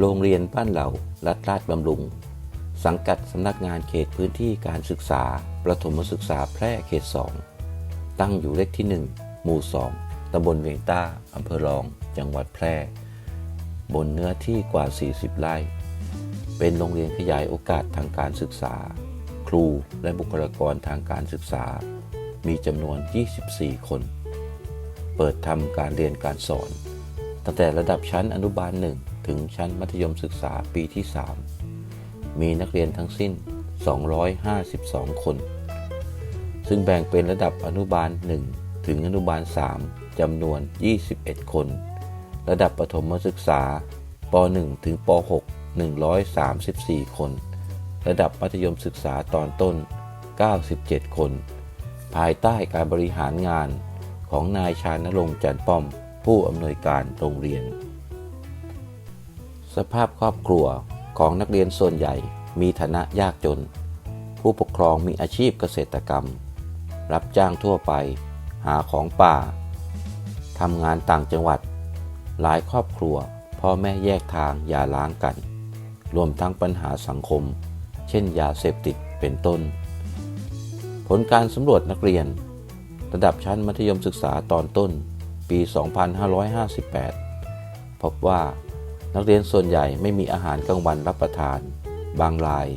โรงเรียนบ้านเหล่ารัฐราชบำรุง สังกัดสำนักงานเขตพื้นที่การศึกษา ประถมศึกษาแพร่เขต 2 ตั้งอยู่เลขที่ 1 หมู่ 2ตำบลเวียงต้าอำเภอรอง จังหวัดแพร่ บนเนื้อที่กว่า 40 ไร่ เป็นโรงเรียนขยายโอกาสทางการศึกษา ครูและบุคลากรทางการศึกษา มีจำนวน 24 คน เปิดทำการเรียนการสอน ตั้งแต่ระดับชั้นอนุบาล1 ถึงชั้นมัธยมศึกษาปีที่ 3 มีนักเรียนทั้งสิ้น 252 คน ซึ่งแบ่งเป็นระดับอนุบาล 1 ถึงอนุบาล 3จำนวน 21 คน ระดับประถมศึกษาป .1 ถึงป .6 134 คน ระดับมัธยมศึกษาตอนต้น 97 คน ภายใต้การบริหารงานของนายชานรงค์จันป้อม ผู้อำนวยการโรงเรียน สภาพครอบครัวของนักเรียนส่วนใหญ่มีฐานะยากจน ผู้ปกครองมีอาชีพเกษตรกรรม รับจ้างทั่วไป หาของป่าทำงานต่างจังหวัด หลายครอบครัว พ่อแม่แยกทางอย่าล้างกัน รวมทั้งปัญหาสังคม เช่นยาเสพติดเป็นต้น ผลการสำรวจนักเรียน ระดับชั้นมัธยมศึกษาตอนต้นปี 2558 พบว่า นักเรียนส่วนใหญ่ไม่มีอาหารกลางวันรับประทาน บางราย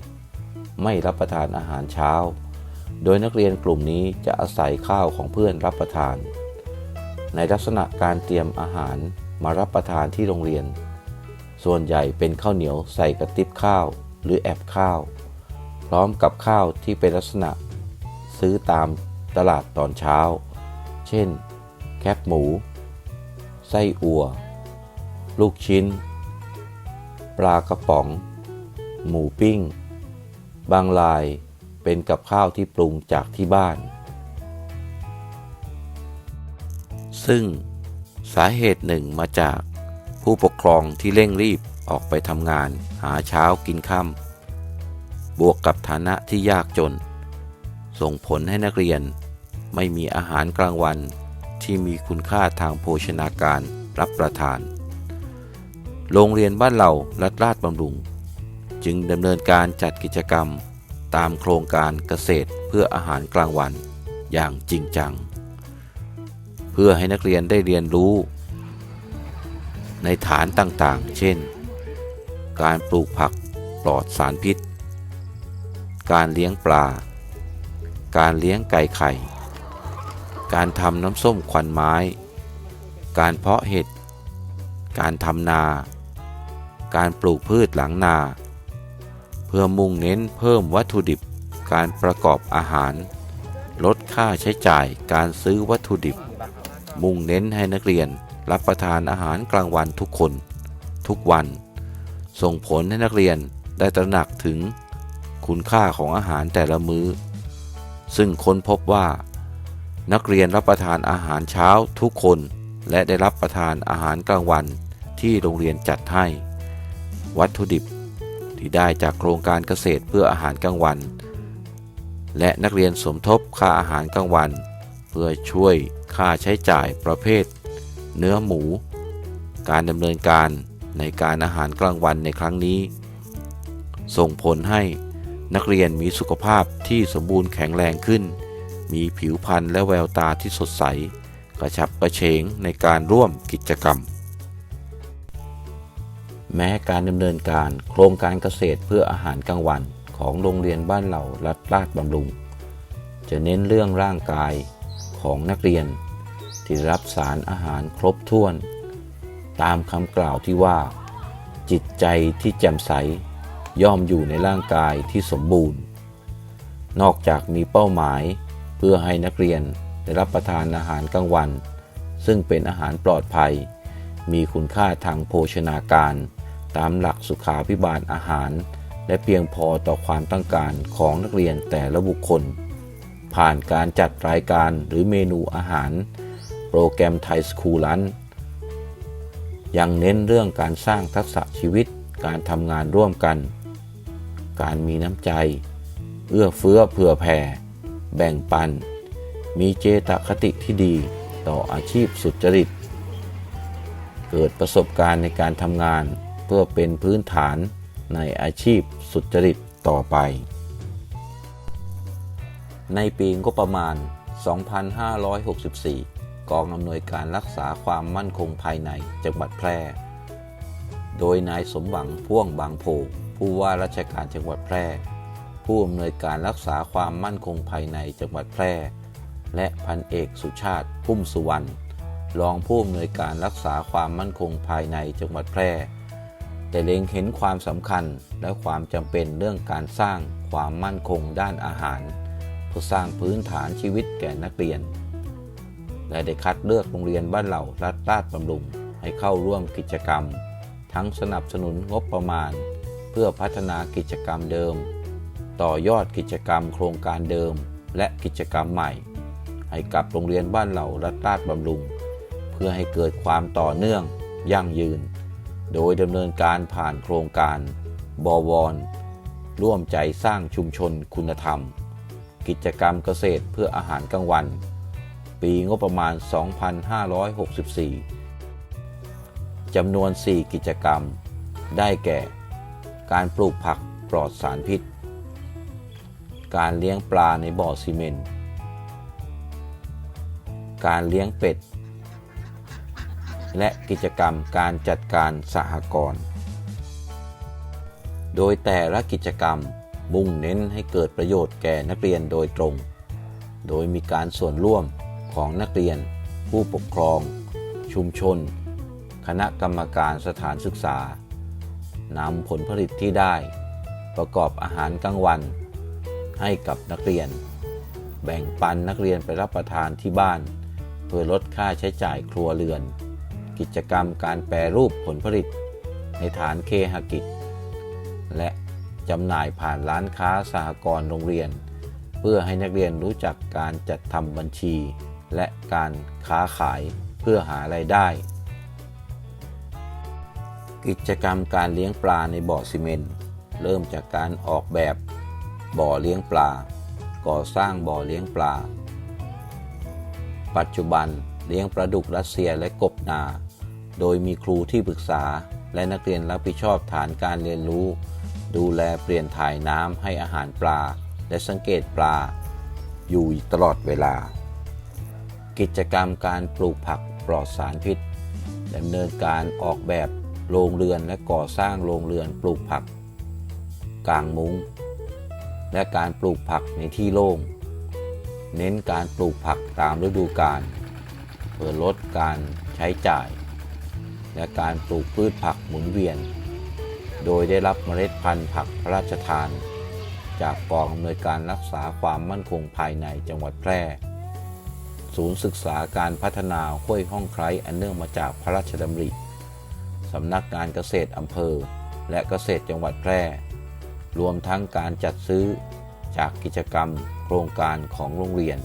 ไม่รับประทานอาหารเช้า โดยนักเรียนกลุ่มนี้จะอาศัยข้าวของเพื่อนรับประทาน ในลักษณะการเตรียมอาหารมารับประทานที่โรงเรียน ส่วนใหญ่เป็นข้าวเหนียวใส่กระติบข้าวหรือแอบข้าว พร้อมกับข้าวที่เป็นลักษณะ ซื้อตามตลาดตอนเช้า เช่น แคบหมู ไส้อัวลูกชิ้น ปลากระป๋อง หมูปิ้ง บางรายเป็นกับข้าวที่ปรุงจากที่บ้าน ซึ่งสาเหตุหนึ่งมาจากผู้ปกครองที่เร่งรีบออกไปทำงานหาเช้ากินค่ำบวกกับฐานะที่ยากจน ส่งผลให้นักเรียนไม่มีอาหารกลางวันที่มีคุณค่าทางโภชนาการรับประทาน โรงเรียนบ้านเรารัฐราชบำรุง จึงดำเนินการจัดกิจกรรม ตามโครงการเกษตรเพื่ออาหารกลางวันอย่างจริงจัง เพื่อให้นักเรียนได้เรียนรู้ ในฐานต่างๆ เช่น การปลูกผักปลอดสารพิษ การเลี้ยงปลา การเลี้ยงไก่ไข่ การทำน้ำส้มควันไม้ การเพาะเห็ด การทำนา การปลูกพืชหลังนา เพื่อมุ่งเน้นเพิ่มวัตถุดิบการประกอบอาหาร ลดค่าใช้จ่ายการซื้อวัตถุดิบ มุ่งเน้นให้นักเรียนรับประทานอาหารกลางวันทุกคน ทุกวัน ส่งผลให้นักเรียนได้ตระหนักถึงคุณค่าของอาหารแต่ละมื้อ ซึ่งค้นพบว่า นักเรียนรับประทานอาหารเช้าทุกคน และได้รับประทานอาหารกลางวันที่โรงเรียนจัดให้ วัตถุดิบที่ได้จากโครงการเกษตรเพื่ออาหารกลางวัน และนักเรียนสมทบค่าอาหารกลางวัน เพื่อช่วยค่าใช้จ่ายประเภท เนื้อหมู การดำเนินการในการอาหารกลางวันในครั้งนี้ ส่งผลให้นักเรียนมีสุขภาพที่สมบูรณ์แข็งแรงขึ้น มีผิวพรรณและแววตาที่สดใส กระชับกระเฉงในการร่วมกิจกรรม แม้การดำเนินการโครงการเกษตรเพื่ออาหารกลางวันของโรงเรียนบ้านเหล่ารัฐราชบำรุง จะเน้นเรื่องร่างกายของนักเรียน ที่รับสารอาหารครบถ้วน ตามคำกล่าวที่ว่า จิตใจที่แจ่มใสย่อมอยู่ในร่างกายที่สมบูรณ์ นอกจากมีเป้าหมายเพื่อให้นักเรียนได้รับประทานอาหารกลางวัน ซึ่งเป็นอาหารปลอดภัย มีคุณค่าทางโภชนาการ ตามหลักสุขาพิบาลอาหาร และเพียงพอต่อความต้องการของนักเรียนแต่ละบุคคล ผ่านการจัดรายการหรือเมนูอาหาร โปรแกรมไทยสคูลันยังเน้นเรื่องการสร้างทักษะชีวิต การทำงานร่วมกัน การมีน้ำใจ เอื้อเฟื้อเผื่อแผ่ แบ่งปัน มีเจตคติที่ดีต่ออาชีพสุจริต เกิดประสบการณ์ในการทำงาน เพื่อเป็นพื้นฐานในอาชีพสุจริตต่อไป ในปีงบประมาณ 2564 กองอำนวยการรักษาความมั่นคงภายในจังหวัดแพร่ โดยนายสมหวังพ่วงบางโพผู้ว่าราชการจังหวัดแพร่ ผู้อำนวยการรักษาความมั่นคงภายในจังหวัดแพร่ และพันเอกสุชาติพุ่มสุวรรณรองผู้อำนวยการรักษาความมั่นคงภายในจังหวัดแพร่ แต่เล็งเห็นความสำคัญและความจำเป็นเรื่องการสร้างความมั่นคงด้านอาหาร เพื่อสร้างพื้นฐานชีวิตแก่นักเรียน และได้คัดเลือกโรงเรียนบ้านเหล่ารัฐราชบำรุงให้เข้าร่วมกิจกรรม ทั้งสนับสนุนงบประมาณ เพื่อพัฒนากิจกรรมเดิม ต่อยอดกิจกรรมโครงการเดิม และกิจกรรมใหม่ ให้กับโรงเรียนบ้านเหล่ารัฐราชบำรุง เพื่อให้เกิดความต่อเนื่องยั่งยืน โดยดำเนินการผ่านโครงการบวร ร่วมใจสร้างชุมชนคุณธรรม กิจกรรมเกษตรเพื่ออาหารกลางวัน ปีงบประมาณ 2564 จำนวน 4 กิจกรรม ได้แก่ การปลูกผักปลอดสารพิษ การเลี้ยงปลาในบ่อซีเมนต์ การเลี้ยงเป็ด และกิจกรรมการจัดการสหกรณ์โดยแต่ละกิจกรรมมุ่งเน้นให้เกิดประโยชน์แก่นักเรียนโดยตรง โดยมีการส่วนร่วมของนักเรียน ผู้ปกครอง ชุมชน คณะกรรมการสถานศึกษานำผลผลิตที่ได้ ประกอบอาหารกลางวัน ให้กับนักเรียน แบ่งปันนักเรียนไปรับประทานที่บ้าน เพื่อลดค่าใช้จ่ายครัวเรือน กิจกรรมการแปรรูปผลผลิต ในฐานเคหกิจ และจำหน่ายผ่านร้านค้าสหกรณ์โรงเรียน เพื่อให้นักเรียนรู้จักการจัดทำบัญชี และการค้าขายเพื่อหารายได้ กิจกรรมการเลี้ยงปลาในบ่อซีเมนต์เริ่มจากการออกแบบบ่อเลี้ยงปลา ก่อสร้างบ่อเลี้ยงปลา ปัจจุบันเลี้ยงปลาดุกรัสเซียและกบนา โดยมีครูที่ปรึกษา และนักเรียนรับผิดชอบฐานการเรียนรู้ ดูแลเปลี่ยนถ่ายน้ำให้อาหารปลา และสังเกตปลา อยู่ตลอดเวลา กิจกรรมการปลูกผักปลอดสารพิษดำเนินการออกแบบโรงเรือนและก่อสร้างโรงเรือนปลูกผัก กลางมุง้ง และการปลูกผักในที่โล่ง เน้นการปลูกผักตามฤดูกาลเพื่อลดการใช้จ่าย และการปลูกพืชผักหมุนเวียน โดยได้รับเมล็ดพันธุ์ผักพระราชทาน จากกองอำนวยการรักษาความมั่นคงภายในจังหวัดแพร่ ศูนย์ศึกษาการพัฒนาห้วยห้องไคร้อันเนื่องมาจากพระราชดำริสำนักงานเกษตรอำเภอ และเกษตรจังหวัดแพร่ รวมทั้งการจัดซื้อจากกิจกรรมโครงการของโรงเรียน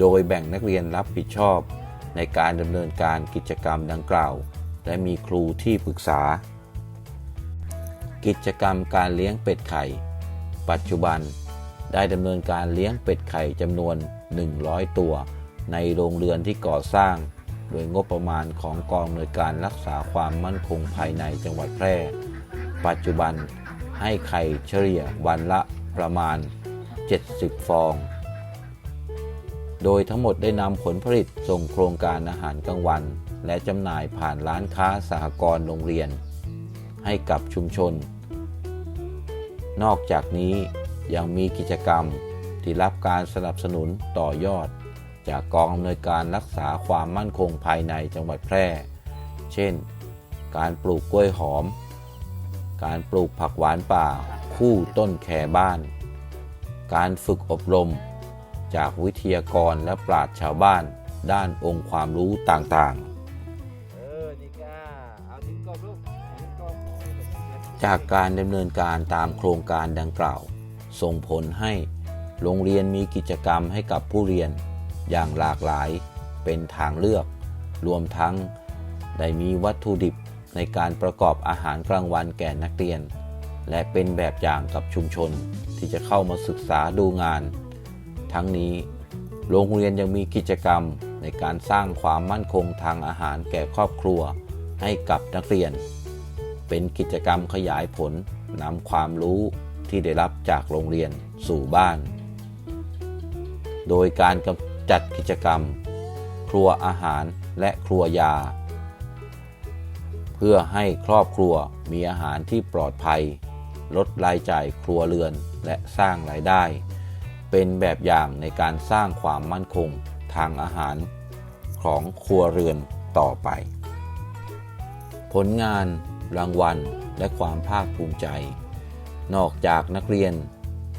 โดยแบ่งนักเรียนรับผิดชอบ ในการดำเนินการกิจกรรมดังกล่าว และมีครูที่ปรึกษา กิจกรรมการเลี้ยงเป็ดไข่ ปัจจุบันได้ดำเนินการเลี้ยงเป็ดไข่จำนวน 100 ตัว ในโรงเรือนที่ก่อสร้าง โดยงบประมาณของกองอำนวยการรักษาความมั่นคงภายในจังหวัดแพร่ ปัจจุบันให้ไข่เฉลี่ยวันละประมาณ 70 ฟอง โดยทั้งหมดได้นำผลผลิตส่งโครงการอาหารกลางวัน และจำหน่ายผ่านร้านค้าสหกรณ์โรงเรียน ให้กับชุมชน นอกจากนี้ยังมีกิจกรรมที่รับการสนับสนุนต่อยอด จากกองอำนวยการรักษาความมั่นคงภายในจังหวัดแพร่ เช่น การปลูกกล้วยหอม การปลูกผักหวานป่า คู่ต้นแคบ้าน การฝึกอบรม จากวิทยากรและปราชญ์ชาวบ้าน ด้านองค์ความรู้ต่างๆ จากการดำเนินการตามโครงการดังกล่าว ส่งผลให้โรงเรียนมีกิจกรรมให้กับผู้เรียนอย่างหลากหลายเป็นทางเลือก รวมทั้งได้มีวัตถุดิบในการประกอบอาหารกลางวันแก่นักเรียน และเป็นแบบอย่างกับชุมชนที่จะเข้ามาศึกษาดูงาน ทั้งนี้ โรงเรียนยังมีกิจกรรมในการสร้างความมั่นคงทางอาหารแก่ครอบครัวให้กับนักเรียน เป็นกิจกรรมขยายผลนำความรู้ที่ได้รับจากโรงเรียนสู่บ้าน โดยการกจัดกิจกรรม ครัวอาหารและครัวยา เพื่อให้ครอบครัวมีอาหารที่ปลอดภัย ลดรายจ่ายครัวเรือนและสร้างรายได้ เป็นแบบอย่างในการสร้างความมั่นคงทางอาหารของครัวเรือนต่อไป ผลงาน รางวัล และความภาคภูมิใจ นอกจากนักเรียน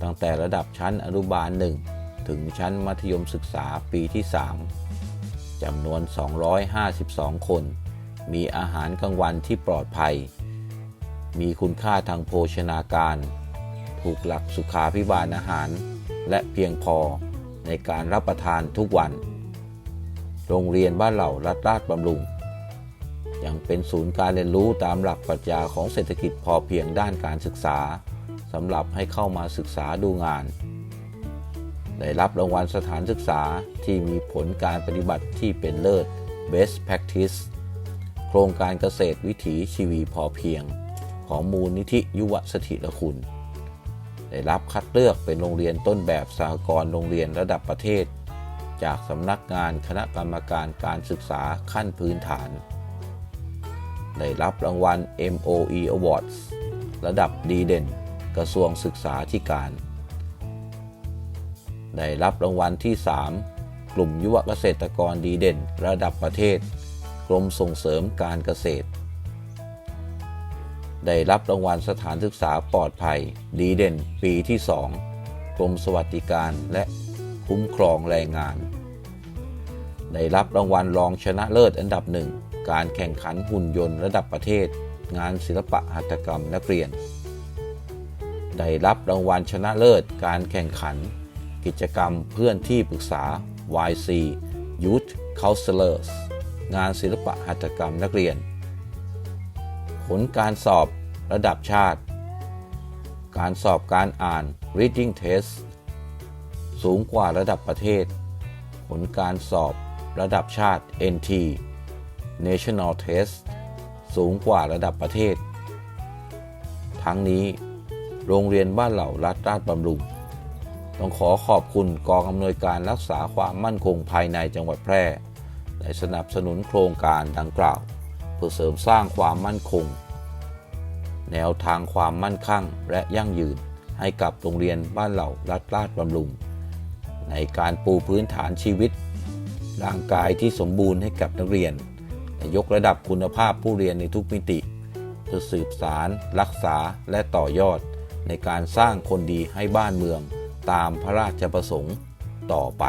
ตั้งแต่ระดับชั้นอนุบาล1ถึงชั้นมัธยมศึกษาปีที่ 3จำนวน 252 คน มีอาหารกลางวันที่ปลอดภัย มีคุณค่าทางโภชนาการ ถูกหลักสุขาพิบาลอาหาร และเพียงพอในการรับประทานทุกวัน โรงเรียนบ้านเหล่ารัฐราชบำรุง ยังเป็นศูนย์การเรียนรู้ตามหลักปรัชญาของเศรษฐกิจพอเพียงด้านการศึกษาสำหรับให้เข้ามาศึกษาดูงาน ได้รับรางวัลสถานศึกษาที่มีผลการปฏิบัติที่เป็นเลิศ Best Practice โครงการเกษตรวิถีชีวีพอเพียง ของมูลนิธิยุวสถิรคุณ ได้รับคัดเลือกเป็นโรงเรียนต้นแบบสหกรณ์โรงเรียนระดับประเทศ จากสำนักงานคณะกรรมการการศึกษาขั้นพื้นฐาน ได้รับรางวัล MOE Awards ระดับดีเด่น กระทรวงศึกษาธิการ ได้รับรางวัลที่ 3 กลุ่มยุวเกษตรกรดีเด่น ระดับประเทศ กรมส่งเสริมการเกษตร ได้รับรางวัลสถานศึกษาปลอดภัย ดีเด่นปีที่ 2 กรมสวัสดิการและคุ้มครองแรงงาน ได้รับรางวัลรองชนะเลิศอันดับหนึ่ง การแข่งขันหุ่นยนต์ระดับประเทศ งานศิลปะหัตถกรรมนักเรียน ได้รับรางวัลชนะเลิศการแข่งขัน กิจกรรมเพื่อนที่ปรึกษา YC Youth Counselors งานศิลปะหัตถกรรมนักเรียน ผลการสอบระดับชาติ การสอบการอ่าน Reading Test สูงกว่าระดับประเทศ ผลการสอบระดับชาติ NT National Test สูงกว่าระดับประเทศ ทั้งนี้โรงเรียนบ้านเหล่ารัฐราชบำรุงต้องขอขอบคุณกองอำนวยการรักษาความมั่นคงภายในจังหวัดแพร่ ได้สนับสนุนโครงการดังกล่าว เพื่อเสริมสร้างความมั่นคง แนวทางความมั่นคงและยั่งยืนให้กับโรงเรียนบ้านเหล่ารัฐราชบำรุง ในการปูพื้นฐานชีวิต ร่างกายที่สมบูรณ์ให้กับนักเรียนและยกระดับคุณภาพผู้เรียนในทุกมิติ เพื่อสืบสาร รักษาและต่อยอด ในการสร้างคนดีให้บ้านเมืองตามพระราชประสงค์ต่อไป